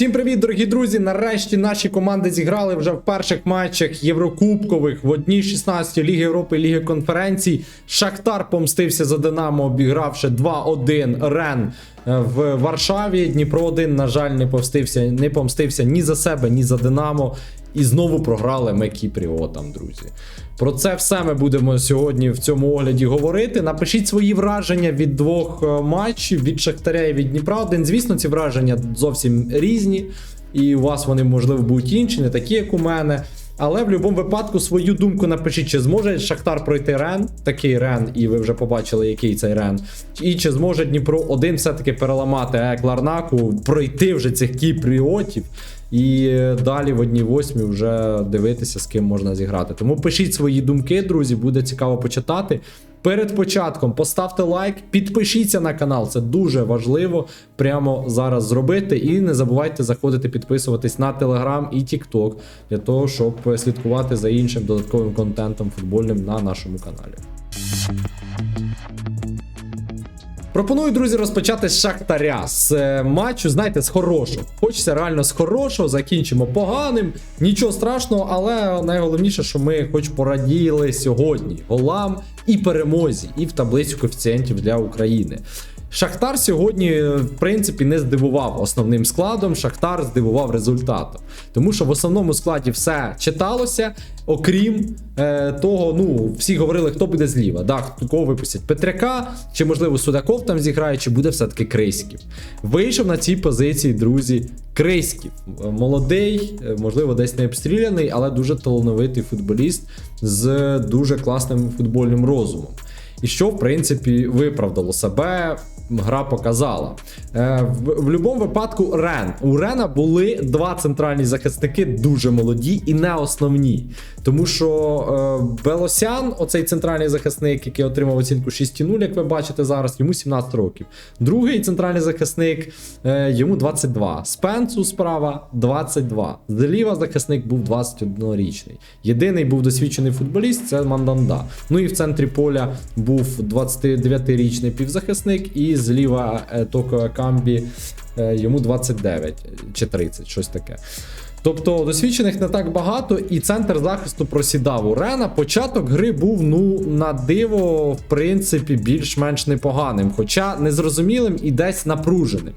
Всім привіт, дорогі друзі! Нарешті наші команди зіграли вже в перших матчах Єврокубкових в одній 16 Ліги Європи Ліги конференцій. Шахтар помстився за Динамо, обігравши 2-1 Рен е, в Варшаві. Дніпро 1, на жаль, не помстився, не помстився ні за себе, ні за Динамо. І знову програли ми Кіпріотам, друзі. Про це все ми будемо сьогодні в цьому огляді говорити. Напишіть свої враження від двох е, матчів від Шахтаря і від Дніпра. Один, звісно, ці враження зовсім різні, і у вас вони, можливо, будуть інші, не такі, як у мене. Але в будь-якому випадку свою думку напишіть, чи зможе Шахтар пройти Рен, такий Рен, і ви вже побачили, який цей Рен. І чи зможе Дніпро один все-таки переламати Ек Ларнаку, пройти вже цих кіпріотів. І далі в одній восьмі вже дивитися, з ким можна зіграти. Тому пишіть свої думки, друзі, буде цікаво почитати. Перед початком поставте лайк, підпишіться на канал, це дуже важливо прямо зараз зробити. І не забувайте заходити підписуватись на Телеграм і Тікток для того, щоб слідкувати за іншим додатковим контентом футбольним на нашому каналі. Пропоную, друзі, розпочати з Шахтаря з е, матчу, знаєте, з хорошого. Хочеться реально з хорошого, закінчимо поганим. Нічого страшного, але найголовніше, що ми хоч пораділи сьогодні голам і перемозі, і в таблицю коефіцієнтів для України. Шахтар сьогодні, в принципі, не здивував основним складом. Шахтар здивував результатом. Тому що в основному складі все читалося, окрім е, того, ну, всі говорили, хто буде зліва. Да, кого випустять Петряка, чи можливо Судаков там зіграє, чи буде все-таки Крейськів. Вийшов на цій позиції, друзі, Крейськів. Молодий, е, можливо, десь не обстріляний, але дуже талановитий футболіст з дуже класним футбольним розумом. І що, в принципі, виправдало себе, гра показала. Е, в, в будь-якому випадку Рен. У Рена були два центральні захисники, дуже молоді і не основні. Тому що е, Белосян, оцей центральний захисник, який отримав оцінку 6,0, як ви бачите зараз, йому 17 років. Другий центральний захисник е, йому 22. Спенсу справа 22. Зліва захисник був 21-річний. Єдиний був досвідчений футболіст це Манданда. Ну і в центрі поля був 29-річний півзахисник, і зліва е, Токо Камбі е, йому 29 чи 30, щось таке. Тобто досвідчених не так багато, і центр захисту просідав у Рена. Початок гри був ну на диво, в принципі, більш-менш непоганим, хоча незрозумілим і десь напруженим.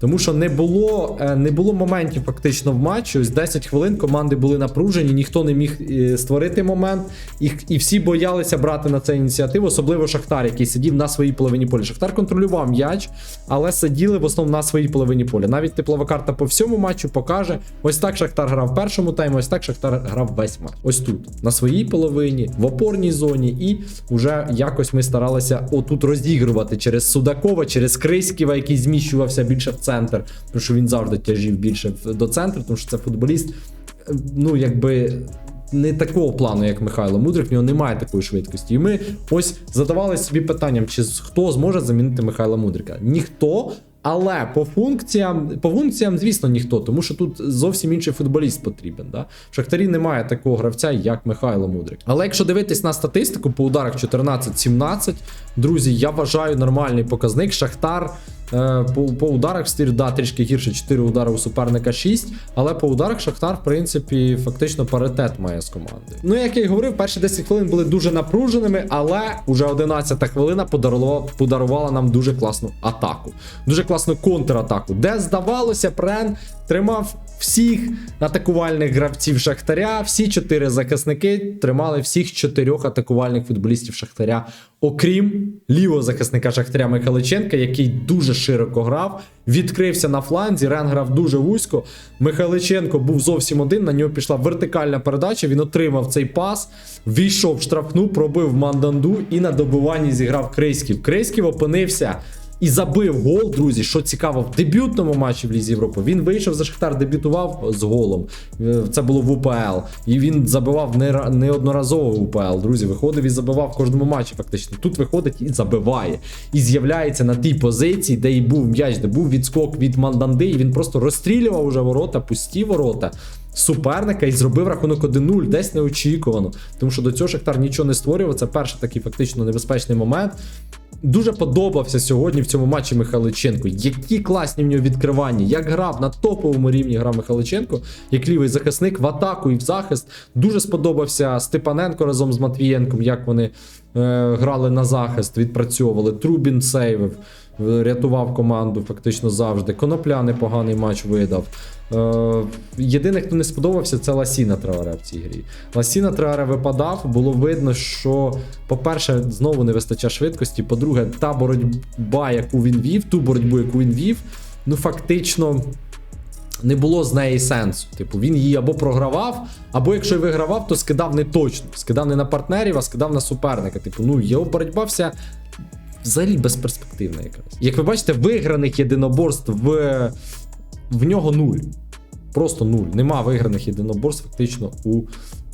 Тому що не було е, не було моментів фактично в матчі. Ось 10 хвилин команди були напружені, ніхто не міг е, створити момент, і, і всі боялися брати на це ініціативу, особливо Шахтар, який сидів на своїй половині поля. Шахтар контролював м'яч, але сиділи в основному на своїй половині поля. Навіть теплова карта по всьому матчу покаже: ось так Шахтар грав в першому таймі, ось так Шахтар грав весь матч. Ось тут, на своїй половині, в опорній зоні, і вже якось ми старалися отут розігрувати через Судакова, через Криськіва, який зміщувався більше в центр, тому що він завжди тяжів більше до центру, тому що це футболіст, е, ну якби. Не такого плану, як Михайло Мудрик, в нього немає такої швидкості. І ми ось задавалися собі питанням, чи хто зможе замінити Михайла Мудрика. Ніхто, але по функціям, по функціям, звісно, ніхто, тому що тут зовсім інший футболіст потрібен. Да? В Шахтарі немає такого гравця, як Михайло Мудрик. Але якщо дивитись на статистику по ударах 14-17, друзі, я вважаю нормальний показник. Шахтар. Е, По, по ударах стиль, да, трішки гірше 4 удари у суперника 6, але по ударах Шахтар, в принципі, фактично паритет має з командою. Ну, як я й говорив, перші 10 хвилин були дуже напруженими, але уже 11 хвилина подарувала, подарувала нам дуже класну атаку, дуже класну контратаку, де здавалося, Прен тримав всіх атакувальних гравців Шахтаря, всі чотири захисники тримали всіх чотирьох атакувальних футболістів Шахтаря, окрім лівого захисника Шахтаря Михайличенка, який дуже широко грав, відкрився на фланзі. Рен грав дуже вузько. Михайличенко був зовсім один. На нього пішла вертикальна передача. Він отримав цей пас, війшов в штрафну, пробив манданду і на добиванні зіграв Крейськів. Крейськів опинився. І забив гол, друзі. Що цікаво, в дебютному матчі в Лізі Європи. Він вийшов за Шахтар, дебютував з голом. Е, Це було в УПЛ. І він забивав неодноразово в УПЛ. Друзі, виходив і забивав в кожному матчі. Фактично. Тут виходить і забиває. І з'являється на тій позиції, де і був м'яч, де був відскок від Манданди. І він просто розстрілював уже ворота, пусті ворота. Суперника і зробив рахунок 1-0, десь неочікувано. Тому що до цього Шахтар нічого не створював. Це перший такий фактично небезпечний момент. Дуже подобався сьогодні в цьому матчі Михайличенко. Які класні в нього відкривання, як грав на топовому рівні грав Михайличенко, як лівий захисник в атаку і в захист. Дуже сподобався Степаненко разом з Матвієнком, як вони е, грали на захист, відпрацьовували. Трубін сейвив, рятував команду фактично завжди. Конопля непоганий матч видав. Е, єдине, хто не сподобався, це Ласіна Траоре в цій грі. Ласіна Траоре випадав, було видно, що, по-перше, знову не вистачає швидкості. По-друге, та боротьба, яку він вів, ту боротьбу, яку він вів, ну фактично. Не було з неї сенсу. Типу, він її або програвав, або якщо й вигравав, то скидав не точно. Скидав не на партнерів, а скидав на суперника. Типу, ну його боротьба вся взагалі безперспективна якраз. Як ви бачите, виграних єдиноборств в, в нього нуль. Просто нуль. Нема виграних єдиноборств фактично у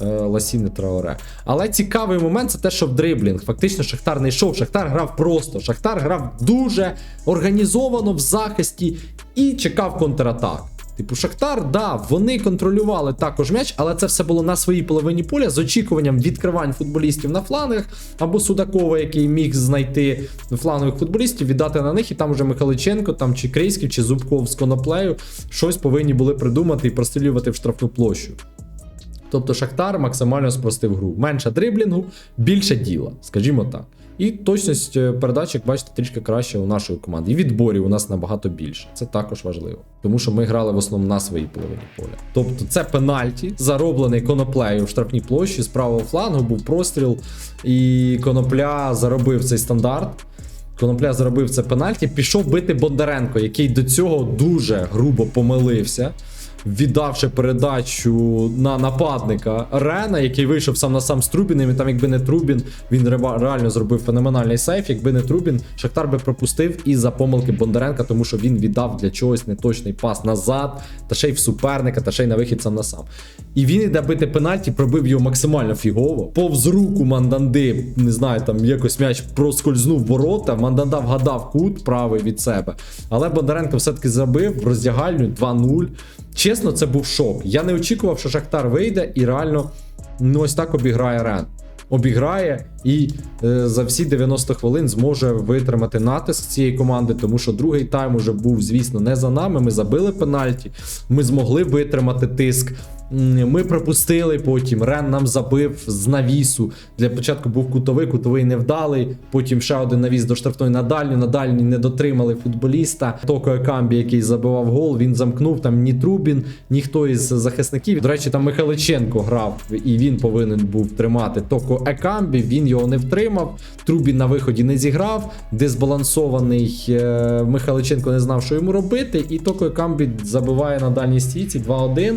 е, Ласіни Траоре. Але цікавий момент це те, що в дриблінг. Фактично Шахтар не йшов. Шахтар грав просто. Шахтар грав дуже організовано в захисті і чекав контратак. Типу, Шахтар, да, вони контролювали також м'яч, але це все було на своїй половині поля з очікуванням відкривань футболістів на флангах або Судакова, який міг знайти флангових футболістів, віддати на них, і там уже Михайличенко, там чи Крейськів, чи Зубков з коноплею щось повинні були придумати і прострілювати в штрафну площу. Тобто Шахтар максимально спростив гру. Менше дриблінгу, більше діла, скажімо так. І точність е, передач, як бачите, трішки краще у нашої команди. І відборів у нас набагато більше. Це також важливо. Тому що ми грали в основному на своїй половині поля. Тобто це пенальті, зароблений коноплею в штрафній площі з правого флангу, був простріл, і конопля заробив цей стандарт. Конопля заробив це пенальті, пішов бити Бондаренко, який до цього дуже грубо помилився, віддавши передачу на нападника Рена, який вийшов сам на сам з Трубіним. І там, якби не Трубін, він реально зробив феноменальний сейф. Якби не Трубін, Шахтар би пропустив і за помилки Бондаренка, тому що він віддав для чогось неточний пас назад, та ще й в суперника, та ще й на вихід сам на сам. І він іде бити пенальті, пробив його максимально фігово. Повз руку Манданди, не знаю, там якось м'яч проскользнув ворота. Манданда вгадав кут правий від себе. Але Бондаренко все-таки забив роздягальню 2-0. Чесно, це був шок. Я не очікував, що Шахтар вийде і реально ну, ось так обіграє Рен. Обіграє і е, за всі 90 хвилин зможе витримати натиск цієї команди, тому що другий тайм уже був, звісно, не за нами. Ми забили пенальті, ми змогли витримати тиск. Ми пропустили потім. Рен нам забив з навісу. Для початку був кутовий, кутовий невдалий. Потім ще один навіс до штрафної на дальню. На дальній не дотримали футболіста. Токо Екамбі, який забивав гол, він замкнув там ні Трубін, ніхто із захисників. До речі, там Михайличенко грав, і він повинен був тримати Токо Екамбі. Він його не втримав. Трубін на виході не зіграв. Дезбалансований е, Михайличенко не знав, що йому робити. І Токо Екамбі забиває на дальній стійці 2-1.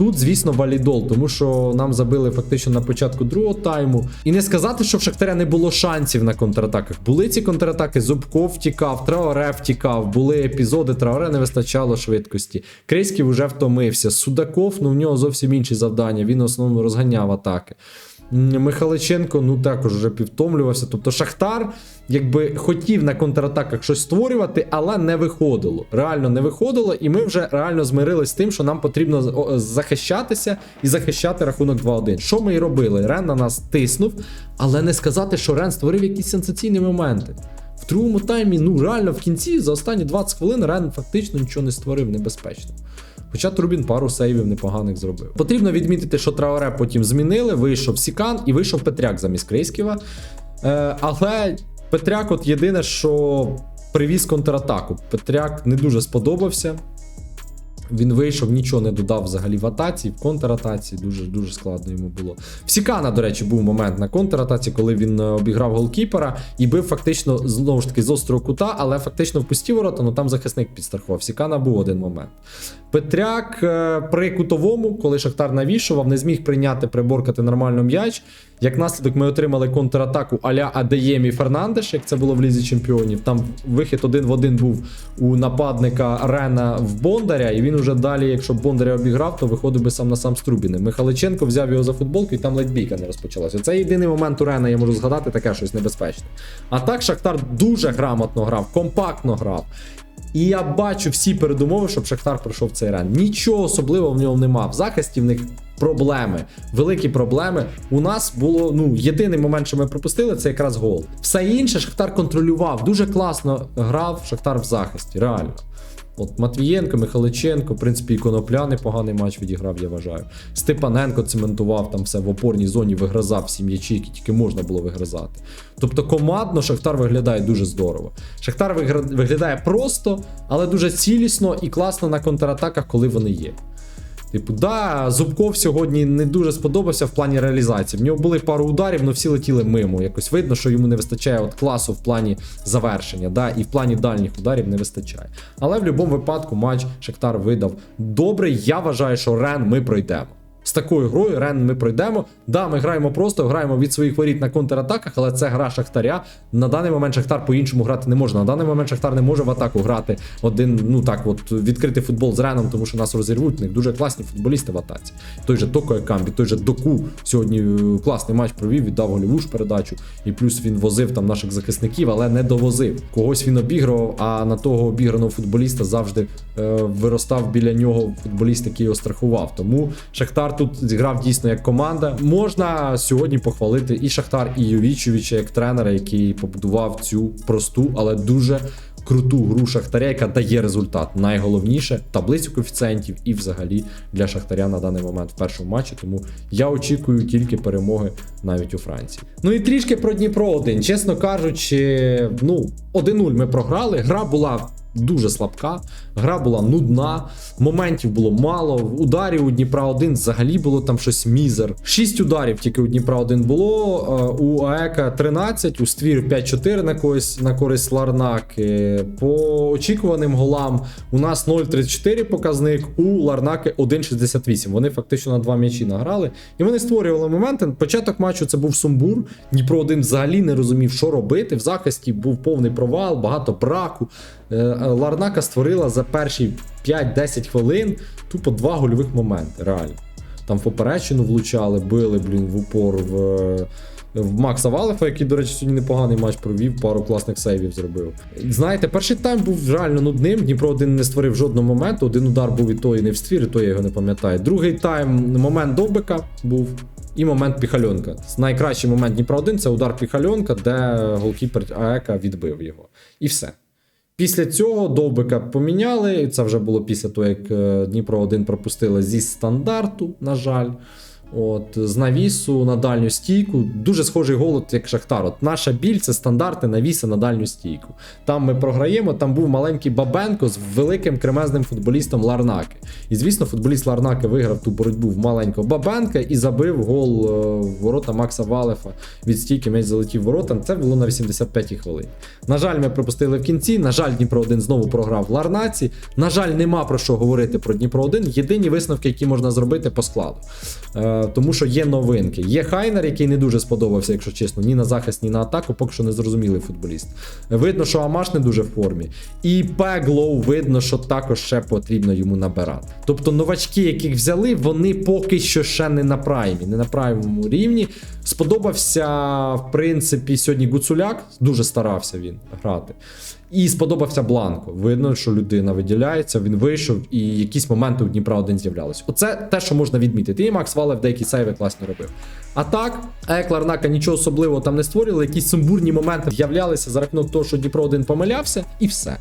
Тут, звісно, валідол, тому що нам забили фактично на початку другого тайму. І не сказати, що в Шахтаря не було шансів на контратаках. Були ці контратаки, Зубков втікав, Траоре втікав, були епізоди, Траоре не вистачало швидкості. Криськів уже втомився. Судаков, ну в нього зовсім інші завдання. Він в основному розганяв атаки. М, Михайличенко, ну також вже півтомлювався. Тобто Шахтар, якби хотів на контратаках щось створювати, але не виходило. Реально не виходило, і ми вже реально змирились з тим, що нам потрібно захищатися і захищати рахунок 2-1. Що ми і робили? Рен на нас тиснув, але не сказати, що Рен створив якісь сенсаційні моменти. В другому таймі, ну реально в кінці за останні 20 хвилин Рен фактично нічого не створив небезпечно. Хоча Трубін пару сейвів непоганих зробив. Потрібно відмітити, що Траоре потім змінили, вийшов Сікан і вийшов Петряк замість Крейськіва. Е, але Петряк, от єдине, що привіз контратаку. Петряк не дуже сподобався. Він вийшов, нічого не додав взагалі в атаці, в контратаці. Дуже дуже складно йому було. В Сікана, до речі, був момент на контратаці, коли він е, обіграв голкіпера і бив фактично знову ж таки з острого кута, але фактично в пусті ворота, ну там захисник підстрахував. Сікана був один момент. Петряк е, при кутовому, коли Шахтар навішував, не зміг прийняти, приборкати нормально м'яч. Як наслідок, ми отримали контратаку а-ля Адеємі Фернандеш, як це було в Лізі Чемпіонів. Там вихід один в один був у нападника Рена в Бондаря, і він уже далі, якщо б Бондаря обіграв, то виходив би сам на сам з Трубіним. Михайличенко взяв його за футболку, і там ледь бійка не розпочалася. Це єдиний момент у Рена, я можу згадати, таке щось небезпечне. А так Шахтар дуже грамотно грав, компактно грав. І я бачу всі передумови, щоб Шахтар пройшов цей ран. Нічого особливого в ньому нема. В захисті в них проблеми. Великі проблеми. У нас було ну єдиний момент, що ми пропустили, це якраз гол. Все інше Шахтар контролював. Дуже класно грав Шахтар в захисті. Реально. От Матвієнко, Михайличенко, в принципі, і Конопля непоганий матч відіграв, я вважаю. Степаненко цементував там все в опорній зоні, вигризав всі м'ячі, які тільки можна було вигризати. Тобто командно Шахтар виглядає дуже здорово. Шахтар виглядає просто, але дуже цілісно і класно на контратаках, коли вони є. Типу, да, Зубков сьогодні не дуже сподобався в плані реалізації. В нього були пару ударів, але всі летіли мимо. Якось видно, що йому не вистачає от класу в плані завершення, да, і в плані дальніх ударів не вистачає. Але в будь-якому випадку матч Шахтар видав добрий. Я вважаю, що Рен ми пройдемо. З такою грою Рен ми пройдемо. Да, ми граємо просто, граємо від своїх воріт на контратаках, але це гра Шахтаря. На даний момент Шахтар по-іншому грати не може. На даний момент Шахтар не може в атаку грати один, ну так, от відкрити футбол з Реном, тому що нас розірвуть. В них дуже класні футболісти в атаці. Той же Токо Екамбі, той же Доку сьогодні е, класний матч провів, віддав гольову ж передачу. І плюс він возив там наших захисників, але не довозив. Когось він обігрував, а на того обіграного футболіста завжди е, виростав біля нього футболіст, який його страхував. Тому Шахтар тут зіграв дійсно як команда. Можна сьогодні похвалити і Шахтар, і Йовічовича як тренера, який побудував цю просту, але дуже круту гру Шахтаря, яка дає результат. Найголовніше таблицю коефіцієнтів і взагалі для Шахтаря на даний момент в першому матчі. Тому я очікую тільки перемоги навіть у Франції. Ну і трішки про Дніпро 1 Чесно кажучи, ну 1-0 ми програли. Гра була. Дуже слабка, гра була нудна, моментів було мало. Ударів у Дніпра 1 взагалі було там щось мізер. Шість ударів тільки у Дніпра 1 було. е, У АЕКа 13, у ствір 5-4 на користь, на користь Ларнаки. По очікуваним голам у нас 0,34 показник, у Ларнаки 1,68. Вони фактично на два м'ячі награли. І вони створювали моменти. Початок матчу це був сумбур. Дніпро 1 взагалі не розумів, що робити. В захисті був повний провал, багато браку. Е, Ларнака створила за перші 5-10 хвилин тупо два гольових моменти. Реально. Там в поперечину влучали, били, блін, в упор в, е, в Макса Валефа, який, до речі, сьогодні непоганий матч провів, пару класних сейвів зробив. Знаєте, перший тайм був реально нудним. Дніпро один не створив жодного моменту. Один удар був і той не в ствір, і той я його не пам'ятаю. Другий тайм момент Довбика був. І момент Піхальонка. Найкращий момент Дніпра 1 це удар Піхальонка, де голкіпер АЕКа відбив його. І все. Після цього Довбика поміняли. Це вже було після того, як е, Дніпро 1 пропустили зі стандарту, на жаль. От, з навісу на дальню стійку. Дуже схожий гол, от як Шахтар. От наша біль це стандарти навіса на дальню стійку. Там ми програємо, там був маленький Бабенко з великим кремезним футболістом Ларнаки. І звісно, футболіст Ларнаки виграв ту боротьбу в маленького Бабенка і забив гол е, в ворота Макса Валефа. Від стійки м'яч залетів в ворота. Це було на 85-й хвилині. На жаль, ми пропустили в кінці. На жаль, Дніпро 1 знову програв в Ларнаці. На жаль, нема про що говорити про Дніпро 1. Єдині висновки, які можна зробити по складу. Тому що є новинки. Є Хайнер, який не дуже сподобався, якщо чесно, ні на захист, ні на атаку, поки що не зрозумілий футболіст. Видно, що Амаш не дуже в формі. І Пеглоу видно, що також ще потрібно йому набирати. Тобто новачки, яких взяли, вони поки що ще не на праймі, не на праймовому рівні. Сподобався, в принципі, сьогодні Гуцуляк, дуже старався він грати. І сподобався Бланко. Видно, що людина виділяється, він вийшов, і якісь моменти у Дніпра один з'являлися. Оце те, що можна відмітити. І Макс Валев деякі сейви класно робив. А так, Еклар Нака нічого особливого там не створювали, якісь сумбурні моменти з'являлися за рахунок того, що Дніпро один помилявся, і все.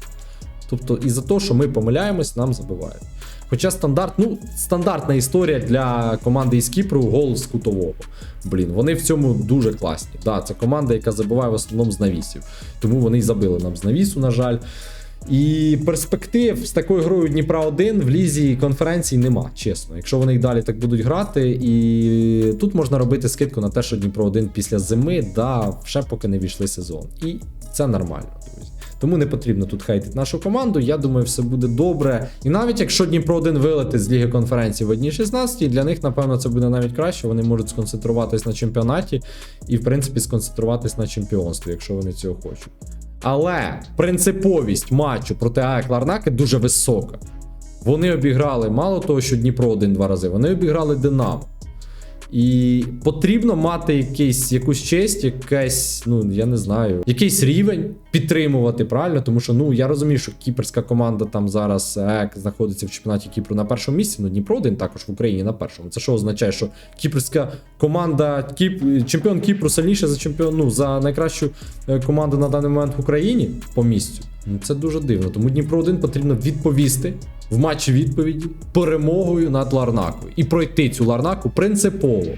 Тобто, і за те, що ми помиляємось, нам забивають. Хоча стандарт, ну, стандартна історія для команди із Кіпру гол з кутового. Блін, вони в цьому дуже класні. Да, це команда, яка забиває в основному з навісів. Тому вони й забили нам з навісу, на жаль. І перспектив з такою грою Дніпра 1 в лізі конференції нема, чесно. Якщо вони й далі так будуть грати, і тут можна робити скидку на те, що Дніпро 1 після зими, да, ще поки не війшли сезон. І це нормально, друзі. Тому не потрібно тут хейтити нашу команду. Я думаю, все буде добре. І навіть якщо Дніпро 1 вилетить з Ліги конференції в одній 16, для них, напевно, це буде навіть краще. Вони можуть сконцентруватись на чемпіонаті і, в принципі, сконцентруватись на чемпіонстві, якщо вони цього хочуть. Але принциповість матчу проти АЕК Ларнаки дуже висока. Вони обіграли мало того, що Дніпро один-два рази, вони обіграли Динамо. І потрібно мати якийсь, якусь честь, якась, ну я не знаю, якийсь рівень підтримувати, правильно? Тому що ну я розумію, що кіпрська команда там зараз ЕК знаходиться в чемпіонаті Кіпру на першому місці. Ну Дніпро один також в Україні на першому. Це що означає, що кіпрська команда Кіп... чемпіон Кіпру сильніше за чемпіон, ну за найкращу е, команду на даний момент в Україні по місцю. Ну це дуже дивно. Тому Дніпро 1 потрібно відповісти в матчі відповіді перемогою над Ларнакою і пройти цю Ларнаку принципово.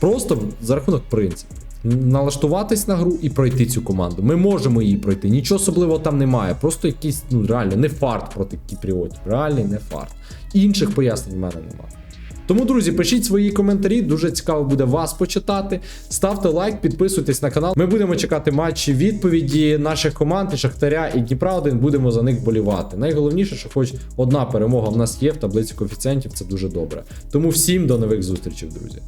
Просто за рахунок принципу. Налаштуватись на гру і пройти цю команду. Ми можемо її пройти. Нічого особливого там немає. Просто якийсь, ну реально, не фарт проти кіпріотів. Реальний не фарт. Інших пояснень в мене немає. Тому, друзі, пишіть свої коментарі. Дуже цікаво буде вас почитати. Ставте лайк, підписуйтесь на канал. Ми будемо чекати матчі відповіді наших команд Шахтаря і Дніпра 1 Будемо за них болівати. Найголовніше, що хоч одна перемога в нас є в таблиці коефіцієнтів. Це дуже добре. Тому всім до нових зустрічей, друзі.